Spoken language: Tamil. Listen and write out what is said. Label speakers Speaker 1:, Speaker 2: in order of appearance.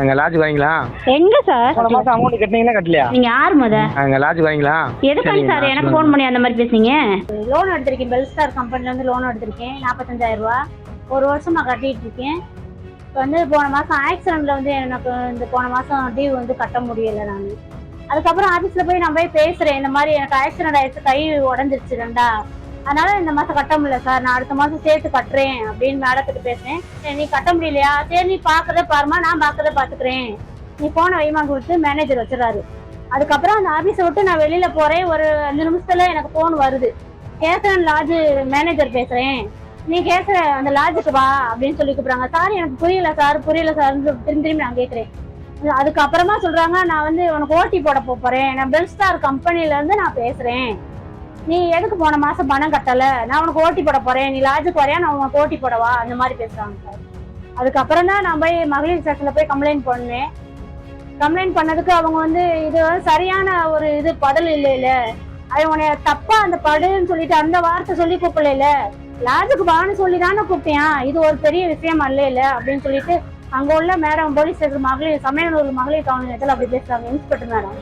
Speaker 1: அங்கே லாட்ஜ் வரீங்களா
Speaker 2: எங்க சார்
Speaker 1: போன மாதம் அமௌண்ட் கட்டினீங்களா கட்டலையா?
Speaker 2: நீங்க யார் முத?
Speaker 1: அங்கே லாட்ஜ் வரீங்களா
Speaker 2: எதுக்காக சார் எனக்கு ஃபோன் பண்ணி அந்த மாதிரி பேசுனீங்க?
Speaker 3: லோன் எடுத்திருக்கேன் பெல்ஸ்டார் கம்பெனில இருந்து லோன் எடுத்திருக்கேன். நாற்பத்தஞ்சாயிரம் ரூபா. ஒரு வருஷமா கட்டிட்டு இருக்கேன். இப்போ வந்து போன மாசம் ஆக்சிடென்ட்ல வந்து எனக்கு இந்த போன மாசம் டியூ வந்து கட்ட முடியல நான். அதுக்கப்புறம் ஆஃபீஸ்ல போய் நான் போய் பேசுறேன். இந்த மாதிரி எனக்கு ஆக்சிடென்ட் ஆயிடுச்சு கை உடஞ்சிருச்சு ரெண்டா. அதனால இந்த மாசம் கட்ட முடியல சார். நான் அடுத்த மாசம் சேர்த்து கட்டுறேன் அப்படின்னு மேடத்துக்கு பேசுறேன் சரி, நீ கட்ட முடியலையா? சரி நீ பாக்கறத பாருமா நான் பாக்கறத பாத்துக்கிறேன். நீ போன வைமா கொடுத்து மேனேஜர் வச்சிடறாரு. அதுக்கப்புறம் அந்த ஆபீஸை விட்டு நான் வெளியில போறேன். ஒரு அஞ்சு நிமிஷத்துல எனக்கு போன் வருது. கேசரன் லாட்ஜ் மேனேஜர் பேசுறேன். நீ கேட்குற அந்த லாட்ஜுக்கு வா அப்படின்னு சொல்லி கூப்பிடுறாங்க. சார் எனக்கு புரியல சார். புரியல சார். திரும்பி திரும்பி நான் கேட்குறேன் அதுக்கப்புறமா சொல்றாங்க நான் வந்து உனக்கு ஓட்டி போட போறேன். நான் பெல்ஸ்டார் கம்பெனில இருந்து நான் பேசுறேன். நீ எதுக்கு போன மாசம் பணம் கட்டல? நான் உனக்கு ஓட்டி போட போறேன். நீ லாட்ஜுக்கு வரையா நான் உனக்கு ஓட்டி போடவா? அந்த மாதிரி பேசுறாங்க சார். அதுக்கப்புறம் தான் நான் போய் மகளிர் ஸ்டேஷன்ல போய் கம்ப்ளைண்ட் பண்ணேன். கம்ப்ளைண்ட் பண்ணதுக்கு அவங்க வந்து இது வந்து சரியான ஒரு இது பதில் இல்லைல்ல அது உன்னை தப்பா அந்த படுன்னு சொல்லிட்டு அந்த வார்த்தை சொல்லி கூப்பிடல லாஜுக்கு வான்னு சொல்லி தானே கூப்பிட்டியான் இது ஒரு பெரிய விஷயம் அல்ல அப்படின்னு சொல்லிட்டு அங்க உள்ள மேடம் போலீஸ் ஸ்டேஷன் மகளிர் சமையலூர் மகளிர் காவல் நிலையத்தில் அப்படி பேசுறாங்க இன்ஸ்பெக்டர் மேடம்